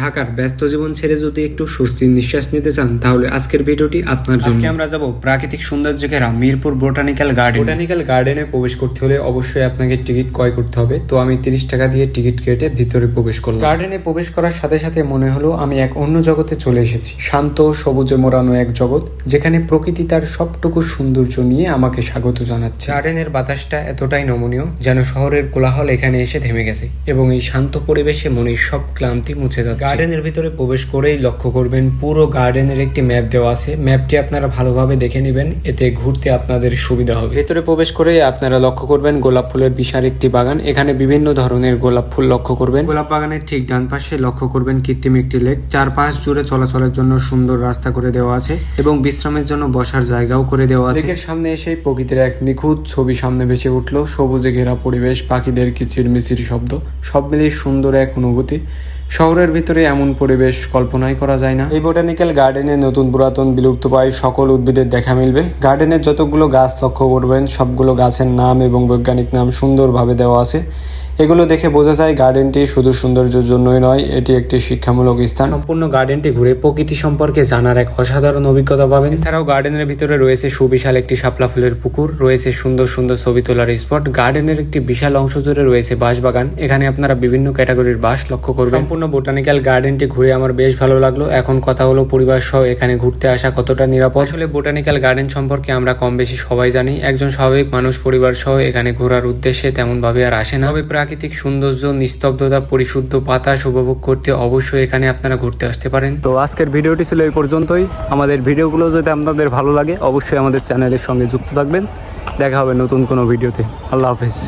ঢাকার ব্যস্ত জীবন ছেড়ে যদি একটু স্বস্তির নিঃশ্বাস নিতে চান তাহলে আজকের ভিডিওটি আপনার জন্য। আজকে আমরা যাব প্রাকৃতিক সৌন্দর্য ঘেরা মিরপুর বোটানিক্যাল গার্ডেন। বোটানিক্যাল গার্ডেনে প্রবেশ করতে হলে অবশ্যই আপনাকে টিকিট ক্রয় করতে হবে। তো আমি তিরিশ টাকা দিয়ে টিকিট কেটে ভিতরে প্রবেশ করলাম। গার্ডেনে প্রবেশ করার সাথে সাথে মনে হলো আমি এক অন্য জগতে চলে এসেছি। শান্ত সবুজে মোড়ানো এক জগৎ যেখানে প্রকৃতি তার সবটুকু সৌন্দর্য নিয়ে আমাকে স্বাগত জানাচ্ছে। গার্ডেনের বাতাসটা এতটাই নমনীয় যেন শহরের কোলাহল এখানে এসে থেমে গেছে এবং এই শান্ত পরিবেশে মনের সব ক্লান্তি মুছে যাচ্ছে। গার্ডেনের ভিতরে প্রবেশ করেই লক্ষ্য করবেন পুরো গার্ডেনের একটি ম্যাপ দেওয়া আছে। ম্যাপটি আপনারা ভালোভাবে দেখে নেবেন এতে ঘুরতে আপনাদের সুবিধা হবে। ভেতরে প্রবেশ করে আপনারা লক্ষ্য করবেন গোলাপ ফুলের বিশাল একটি বাগান। এখানে বিভিন্ন ধরনের গোলাপ ফুল লক্ষ্য করবেন। গোলাপ বাগানের ঠিক ডান পাশে লক্ষ্য করবেন কৃত্রিম একটি লেক চারপাশ জুড়ে চলাচলের জন্য সুন্দর রাস্তা করে দেওয়া আছে এবং বিশ্রামের জন্য বসার জায়গাও করে দেওয়া আছে। লেকের সামনে এসেই প্রকৃতির এক নিখুঁত ছবি সামনে ভেসে উঠল। সবুজে ঘেরা পরিবেশ পাখিদের কিচিরমিচির শব্দ সব মিলিয়ে সুন্দর এক অনুভূতি। শহরের ভিতরে এমন পরিবেশ কল্পনাই করা যায় না। এই বোটানিক্যাল গার্ডেনে নতুন পুরাতন বিলুপ্ত পায় সকল উদ্ভিদের দেখা মিলবে। গার্ডেনের যতগুলো গাছ লক্ষ্য করবেন, সবগুলো গাছের নাম এবং বৈজ্ঞানিক নাম সুন্দরভাবে দেওয়া আছে। এগুলো দেখে বোঝা যায় গার্ডেনটি শুধু সৌন্দর্যের জন্যই নয়, এটি একটি শিক্ষামূলক স্থান। সম্পূর্ণ গার্ডেনটি ঘুরে প্রকৃতি সম্পর্কে জানার এক অসাধারণ অভিজ্ঞতা পাবেন। এছাড়াও গার্ডেনের ভিতরে রয়েছে সুবিশাল একটি শাপলা ফুলের পুকুর, রয়েছে সুন্দর সুন্দর ছবি তোলার স্পট, গার্ডেনের একটি বিশাল অংশ জুড়ে রয়েছে বাঁশবাগান। এখানে আপনারা বিভিন্ন ক্যাটাগরির বাঁশ লক্ষ্য করবেন। সম্পূর্ণ বোটানিক্যাল গার্ডেনটি ঘুরে আমার বেশ ভালো লাগল। এখন কথা হলো পরিবার সহ এখানে ঘুরতে আসা কতটা নিরাপদ। আসলে বোটানিক্যাল গার্ডেন সম্পর্কে আমরা কম বেশি সবাই জানি। একজন স্বাভাবিক মানুষ পরিবার সহ এখানে ঘোরার উদ্দেশ্যে তেমন ভাবে আর আসে না। প্রাকৃতিক সৌন্দর্য, নিস্তব্ধতা, পরিশুদ্ধ বাতাস উপভোগ করতে অবশ্যই এখানে আপনারা ঘুরতে আসতে পারেন। তো আজকের ভিডিওটি ছিল এই পর্যন্তই। আমাদের ভিডিওগুলো যদি আপনাদের ভালো লাগে, অবশ্যই আমাদের চ্যানেলের সঙ্গে যুক্ত থাকবেন। দেখা হবে নতুন কোনো ভিডিওতে। আল্লাহ হাফেজ।